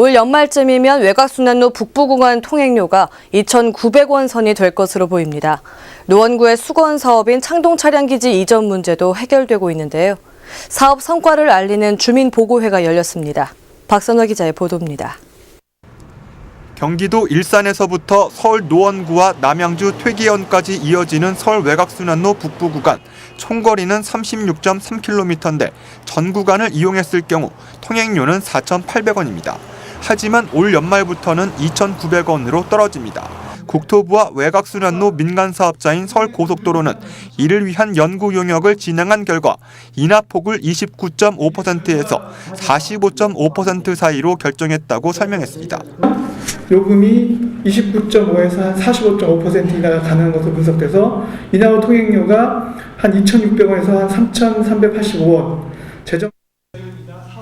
올 연말쯤이면 외곽순환로 북부공원 통행료가 2,900원 선이 될 것으로 보입니다. 노원구의 수건 사업인 창동 차량기지 이전 문제도 해결되고 있는데요. 사업 성과를 알리는 주민보고회가 열렸습니다. 박선화 기자의 보도입니다. 경기도 일산에서부터 서울 노원구와 남양주 퇴계원까지 이어지는 서울 외곽순환로 북부 구간 총거리는 36.3km인데 전 구간을 이용했을 경우 통행료는 4,800원입니다. 하지만 올 연말부터는 2,900원으로 떨어집니다. 국토부와 외곽순환로 민간사업자인 서울고속도로는 이를 위한 연구 용역을 진행한 결과 인하폭을 29.5%에서 45.5% 사이로 결정했다고 설명했습니다. 요금이 29.5에서 한 45.5%가 가능한 것으로 분석돼서 인하후 통행료가 한 2,600원에서 한 3,385원 재정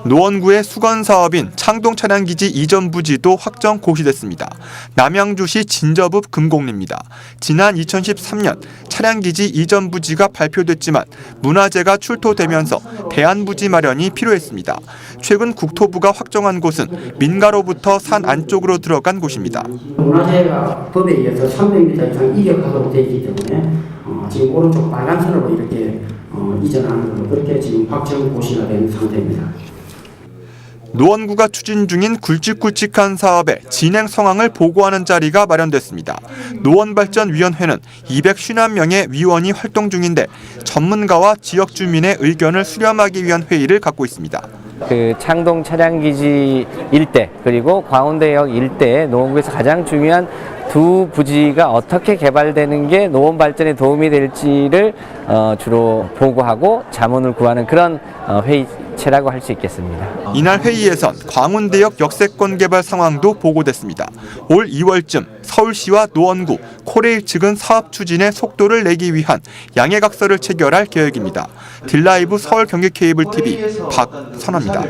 노원구의 수건 사업인 창동 차량기지 이전 부지도 확정 고시됐습니다. 남양주시 진저읍 금곡리입니다. 지난 2013년 차량기지 이전 부지가 발표됐지만 문화재가 출토되면서 대안 부지 마련이 필요했습니다. 최근 국토부가 확정한 곳은 민가로부터 산 안쪽으로 들어간 곳입니다. 문화재가 법에 의해서 300m 이상 이격하도록 되어 있기 때문에 어, 지금 오른쪽 빨간 선으로 이렇게 어, 이전하는 걸로 그렇게 지금 확정 고시가 된 상태입니다. 노원구가 추진 중인 굵직굵직한 사업의 진행 상황을 보고하는 자리가 마련됐습니다. 노원발전위원회는 250명의 위원이 활동 중인데 전문가와 지역 주민의 의견을 수렴하기 위한 회의를 갖고 있습니다. 그 창동 차량기지 일대 그리고 광운대역 일대에 노원구에서 가장 중요한 두 부지가 어떻게 개발되는 게 노원 발전에 도움이 될지를 어, 주로 보고하고 자문을 구하는 그런 어, 회의 체라고 할 수 있겠습니다. 이날 회의에선 광운대역 역세권 개발 상황도 보고됐습니다. 올 2월쯤 서울시와 노원구, 코레일 측은 사업 추진에 속도를 내기 위한 양해각서를 체결할 계획입니다. 딜라이브 서울 경기 케이블 TV 박선화입니다.